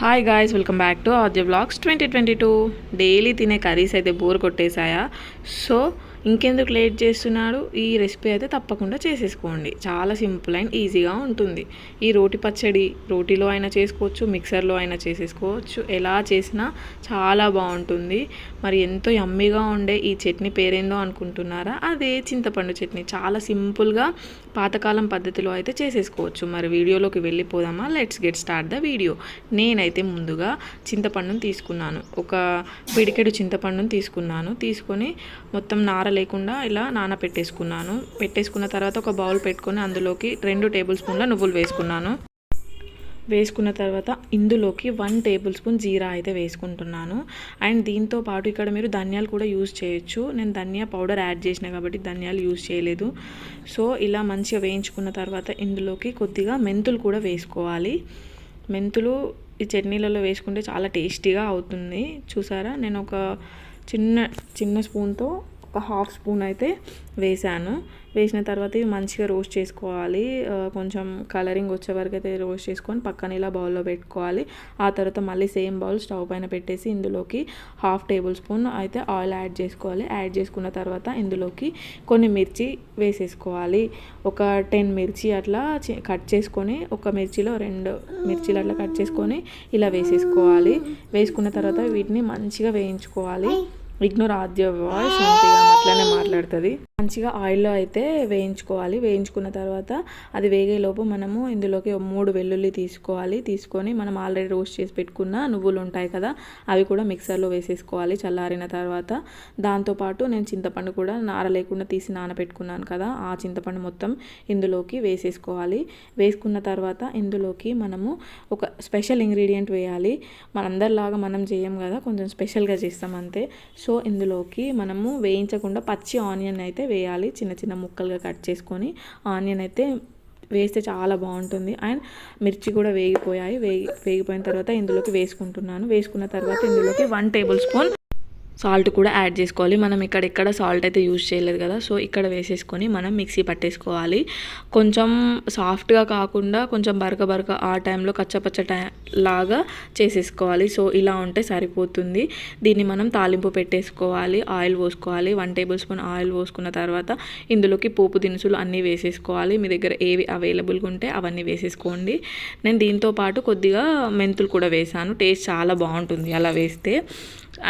Hi guys welcome back to Aadya vlogs twenty twenty two daily తినే curries అయితే bore కొట్టేశాయా? So ఇంకెందుకు late చేస్తున్నాడు? ఈ రెసిపీ అయితే తప్పకుండా చేసేసుకోండి. చాలా సింపుల్ అండ్ ఈజీగా ఉంటుంది. ఈ రోటి పచ్చడి రోటీలో అయినా చేసుకోవచ్చు మిక్సర్లో అయినా చేసేసుకోవచ్చు. ఎలా చేసినా చాలా బాగుంటుంది. మరి ఎంతో యమ్మీగా ఉండే ఈ చట్నీ పేరేందో అనుకుంటున్నారా? అదే చింతపండు చట్నీ. చాలా సింపుల్గా పాతకాలం పద్ధతిలో అయితే చేసేసుకోవచ్చు. మరి వీడియోలోకి వెళ్ళిపోదామా? Let's get start the video నేనైతే ముందుగా చింతపండును తీసుకున్నాను. ఒక పిడికెడు చింతపండును తీసుకున్నాను. తీసుకొని మొత్తం నారలు లేకుండా ఇలా నానబెట్టేసుకున్నాను పెట్టేసుకున్న తర్వాత ఒక బౌల్ పెట్టుకొని అందులోకి రెండు టేబుల్ స్పూన్ల నువ్వులు వేసుకున్నాను. వేసుకున్న తర్వాత ఇందులోకి వన్ టేబుల్ స్పూన్ జీరా అయితే వేసుకుంటున్నాను. అండ్ దీంతో పాటు ఇక్కడ మీరు ధనియాలు కూడా యూజ్ చేయొచ్చు. నేను ధనియా పౌడర్ యాడ్ చేసిన కాబట్టి ధనియాలు యూజ్ చేయలేదు. సో ఇలా మంచిగా వేయించుకున్న తర్వాత ఇందులోకి కొద్దిగా మెంతులు కూడా వేసుకోవాలి. మెంతులు ఈ చట్నీలలో వేసుకుంటే చాలా టేస్టీగా అవుతుంది. చూసారా? నేను ఒక చిన్న చిన్న స్పూన్తో ఒక హాఫ్ స్పూన్ అయితే వేసాను వేసిన తర్వాత ఇవి మంచిగా రోస్ట్ చేసుకోవాలి. కొంచెం కలరింగ్ వచ్చే వరకు అయితే రోస్ట్ చేసుకొని పక్కన ఇలా బౌల్లో పెట్టుకోవాలి. ఆ తర్వాత మళ్ళీ సేమ్ బౌల్ స్టవ్ పైన పెట్టేసి ఇందులోకి హాఫ్ టేబుల్ స్పూన్ అయితే ఆయిల్ యాడ్ చేసుకోవాలి. యాడ్ చేసుకున్న తర్వాత ఇందులోకి కొన్ని మిర్చి వేసేసుకోవాలి. ఒక టెన్ మిర్చి అట్లా కట్ చేసుకొని ఒక మిర్చిలో రెండు మిర్చీలు అట్లా కట్ చేసుకొని ఇలా వేసేసుకోవాలి. వేసుకున్న తర్వాత వీటిని మంచిగా వేయించుకోవాలి. ఇగ్నోర్ ఆద్య వాయిస్ అంతే అట్లనే మాట్లాడుతుంది. మంచిగా ఆయిల్లో అయితే వేయించుకోవాలి. వేయించుకున్న తర్వాత అది వేగేలోపు మనము ఇందులోకి మూడు వెల్లుల్లి తీసుకోవాలి. తీసుకొని మనం ఆల్రెడీ రోస్ట్ చేసి పెట్టుకున్న నువ్వులు ఉంటాయి కదా అవి కూడా మిక్సర్లో వేసేసుకోవాలి చల్లారిన తర్వాత. దాంతోపాటు నేను చింతపండు కూడా నార లేకుండా తీసి నానబెట్టుకున్నాను కదా ఆ చింతపండు మొత్తం ఇందులోకి వేసేసుకోవాలి. వేసుకున్న తర్వాత ఇందులోకి మనము ఒక స్పెషల్ ఇంగ్రీడియంట్ వేయాలి. మనందరిలాగా మనం చేయం కదా కొంచెం స్పెషల్గా చేస్తాం అంతే. సో ఇందులోకి మనము వేయించకుండా పచ్చి ఆనియన్ అయితే వేయాలి. చిన్న చిన్న ముక్కలుగా కట్ చేసుకొని ఆనియన్ అయితే వేస్తే చాలా బాగుంటుంది. అండ్ మిర్చి కూడా వేగిపోయాయి. వేగి వేగిపోయిన తర్వాత ఇందులోకి వేసుకుంటున్నాను. వేసుకున్న తర్వాత ఇందులోకి వన్ టేబుల్ స్పూన్ సాల్ట్ కూడా యాడ్ చేసుకోవాలి. మనం ఇక్కడ ఎక్కడ సాల్ట్ అయితే యూజ్ చేయలేదు కదా. సో ఇక్కడ వేసేసుకొని మనం మిక్సీ పట్టేసుకోవాలి. కొంచెం సాఫ్ట్గా కాకుండా కొంచెం బరక బరక ఆ టైంలో కచ్చపచ్చ టై లాగా చేసేసుకోవాలి. సో ఇలా ఉంటే సరిపోతుంది. దీన్ని మనం తాలింపు పెట్టేసుకోవాలి. ఆయిల్ పోసుకోవాలి. వన్ టేబుల్ స్పూన్ ఆయిల్ పోసుకున్న తర్వాత ఇందులోకి పోపు దినుసులు అన్నీ వేసేసుకోవాలి. మీ దగ్గర ఏవి అవైలబుల్గా ఉంటే అవన్నీ వేసేసుకోండి. నేను దీంతో పాటు కొద్దిగా మెంతులు కూడా వేసాను. టేస్ట్ చాలా బాగుంటుంది అలా వేస్తే.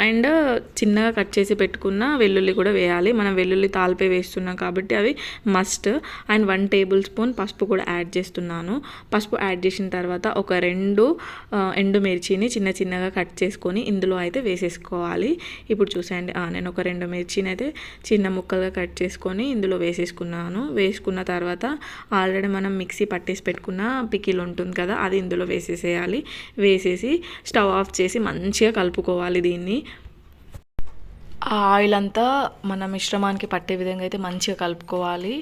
అండ్ చిన్నగా కట్ చేసి పెట్టుకున్న వెల్లుల్లి కూడా వేయాలి. మనం వెల్లుల్లి తాలిపే వేస్తున్నాం కాబట్టి అవి must and one tablespoon పసుపు కూడా యాడ్ చేస్తున్నాను. పసుపు యాడ్ చేసిన తర్వాత ఒక రెండు ఎండుమిర్చిని ఎండు మిర్చిని చిన్న చిన్నగా కట్ చేసుకొని ఇందులో అయితే వేసేసుకోవాలి. ఇప్పుడు చూసేయండి. నేను ఒక రెండు మిర్చిని అయితే చిన్న ముక్కలుగా కట్ చేసుకొని ఇందులో వేసేసుకున్నాను. వేసుకున్న తర్వాత ఆల్రెడీ మనం మిక్సీ పట్టేసి పెట్టుకున్న పికిల్ ఉంటుంది కదా అది ఇందులో వేసేసేయాలి. వేసేసి స్టవ్ ఆఫ్ చేసి మంచిగా కలుపుకోవాలి దీన్ని. ఆ ఆయిల్ అంతా మన మిశ్రమానికి పట్టే విధంగా అయితే మంచిగా కలుపుకోవాలి.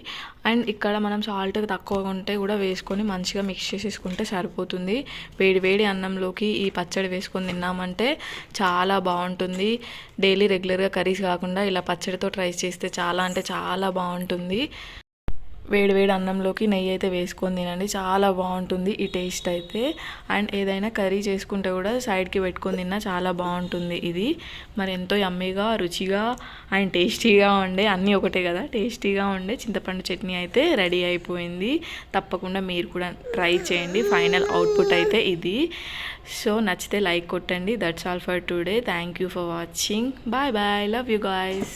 అండ్ ఇక్కడ మనం సాల్ట్ తక్కువగా ఉంటే కూడా వేసుకొని మంచిగా మిక్స్ చేసేసుకుంటే సరిపోతుంది. వేడి వేడి అన్నంలోకి ఈ పచ్చడి వేసుకొని తిన్నామంటే చాలా బాగుంటుంది. డైలీ రెగ్యులర్గా కర్రీస్ కాకుండా ఇలా పచ్చడితో ట్రై చేస్తే చాలా అంటే చాలా బాగుంటుంది. వేడి వేడి అన్నంలోకి నెయ్యి అయితే వేసుకొని తినండి. చాలా బాగుంటుంది ఈ టేస్ట్ అయితే. అండ్ ఏదైనా కర్రీ చేసుకుంటే కూడా సైడ్కి పెట్టుకొని తిన్నా చాలా బాగుంటుంది ఇది. మరి ఎంతో యమ్మీగా రుచిగా అండ్ టేస్టీగా ఉండే అన్నీ ఒకటే కదా. టేస్టీగా ఉండే చింతపండు చట్నీ అయితే రెడీ అయిపోయింది. తప్పకుండా మీరు కూడా ట్రై చేయండి. ఫైనల్ అవుట్పుట్ అయితే ఇది. సో నచ్చితే లైక్ కొట్టండి. That's all for today. Thank you for watching. Bye bye. Love you guys.